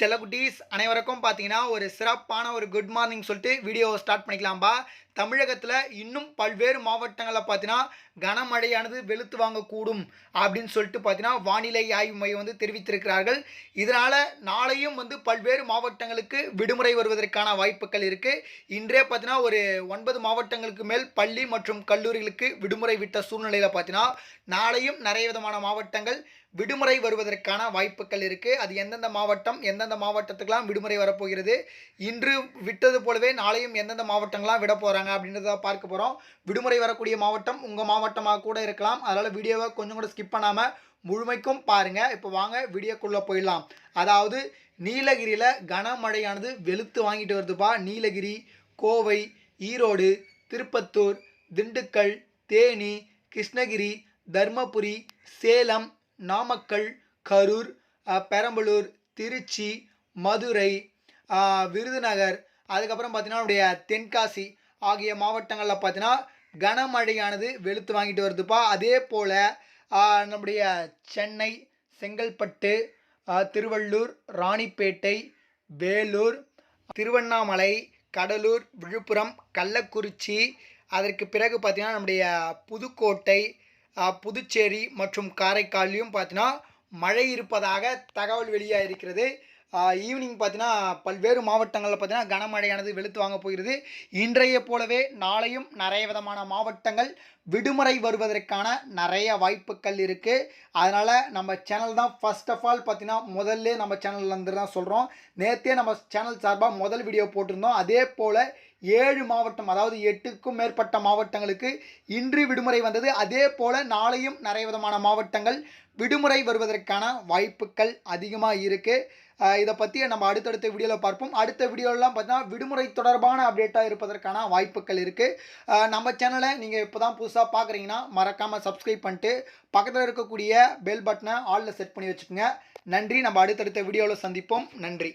செல்லக்குட்டீஸ் அனைவருக்கும் பார்த்தீங்கன்னா ஒரு சிறப்பான ஒரு குட் மார்னிங் சொல்லிட்டு வீடியோவை ஸ்டார்ட் பண்ணிக்கலாம்பா. தமிழகத்தில் இன்னும் பல்வேறு மாவட்டங்களில் பார்த்தீங்கன்னா கனமழையானது வெளுத்து வாங்கக்கூடும் அப்படின்னு சொல்லிட்டு பார்த்தீங்கன்னா வானிலை ஆய்வு மையம் வந்து தெரிவித்திருக்கிறார்கள். இதனால் நாளையும் வந்து பல்வேறு மாவட்டங்களுக்கு விடுமுறை வருவதற்கான வாய்ப்புகள் இருக்குது இன்றே பார்த்தீங்கன்னா ஒரு ஒன்பது மாவட்டங்களுக்கு மேல் பள்ளி மற்றும் கல்லூரிகளுக்கு விடுமுறை விட்ட சூழ்நிலையில் பார்த்தீங்கன்னா நாளையும் நிறைய விதமான மாவட்டங்கள் விடுமுறை வருவதற்கான வாய்ப்புகள் இருக்குது அது எந்தெந்த மாவட்டம் எந்தெந்த மாவட்டத்துக்கெலாம் விடுமுறை வரப்போகிறது? இன்று விட்டது போலவே நாளையும் எந்தெந்த மாவட்டங்கள்லாம் விட போகிறாங்க அப்படின்றத பார்க்க போகிறோம் விடுமுறை வரக்கூடிய மாவட்டம் உங்கள் மாவட்டமாக கூட இருக்கலாம். அதனால் வீடியோவை கொஞ்சம் கூட ஸ்கிப் பண்ணாமல் முழுமைக்கும் பாருங்கள் இப்போ வாங்க வீடியோக்குள்ளே போயிடலாம். அதாவது நீலகிரியில் கனமழையானது வெளுத்து வாங்கிட்டு வருதுப்பா நீலகிரி கோவை ஈரோடு திருப்பத்தூர் திண்டுக்கல் தேனி கிருஷ்ணகிரி தர்மபுரி சேலம் நாமக்கல் கரூர் பெரம்பலூர் திருச்சி மதுரை விருதுநகர் அதுக்கப்புறம் பார்த்தீங்கன்னா நம்முடைய தென்காசி ஆகிய மாவட்டங்களில் பார்த்தீங்கன்னா கனமழையானது வெளுத்து வாங்கிட்டு வருதுப்பா. அதே போல் நம்முடைய சென்னை செங்கல்பட்டு திருவள்ளூர் ராணிப்பேட்டை வேலூர் திருவண்ணாமலை கடலூர் விழுப்புரம் கள்ளக்குறிச்சி அதற்கு பிறகு பார்த்திங்கன்னா நம்முடைய புதுக்கோட்டை புதுச்சேரி மற்றும் காரைக்கால்லையும் பார்த்தீங்கன்னா மழை இருப்பதாக தகவல் வெளியாக இருக்கிறது ஈவினிங் பார்த்தீங்கன்னா பல்வேறு மாவட்டங்களில் பார்த்தீங்கன்னா கனமழையானது வெளுத்து வாங்க போகிறது இன்றைய போலவே நாளையும் நிறைய விதமான மாவட்டங்கள் விடுமுறை வருவதற்கான நிறைய வாய்ப்புகள் இருக்குது அதனால் நம்ம சேனல் தான் ஃபர்ஸ்ட் ஆஃப் ஆல் பார்த்தீங்கன்னா முதல்ல நம்ம சேனல்லேருந்து தான் சொல்கிறோம் நேற்றே நம்ம சேனல் சார்பாக முதல் வீடியோ போட்டிருந்தோம். அதே போல் ஏழு மாவட்டம் அதாவது எட்டுக்கும் மேற்பட்ட மாவட்டங்களுக்கு இன்று விடுமுறை வந்தது. அதே போல் நாளையும் நிறைய விதமான மாவட்டங்கள் விடுமுறை வருவதற்கான வாய்ப்புகள் அதிகமாக இருக்குது இதை பற்றி நம்ம அடுத்தடுத்த வீடியோவில் பார்ப்போம். அடுத்த வீடியோலாம் பார்த்தீங்கன்னா விடுமுறை தொடர்பான அப்டேட்டாக இருப்பதற்கான வாய்ப்புகள் இருக்குது நம்ம சேனலை நீங்கள் இப்போ தான் புதுசாக பார்க்குறீங்கன்னா மறக்காமல் சப்ஸ்கிரைப் பண்ணிட்டு பக்கத்தில் இருக்கக்கூடிய பெல் பட்டனை ஆலில் செட் பண்ணி வச்சுக்கோங்க. நன்றி. நம்ம அடுத்தடுத்த வீடியோவில் சந்திப்போம். நன்றி.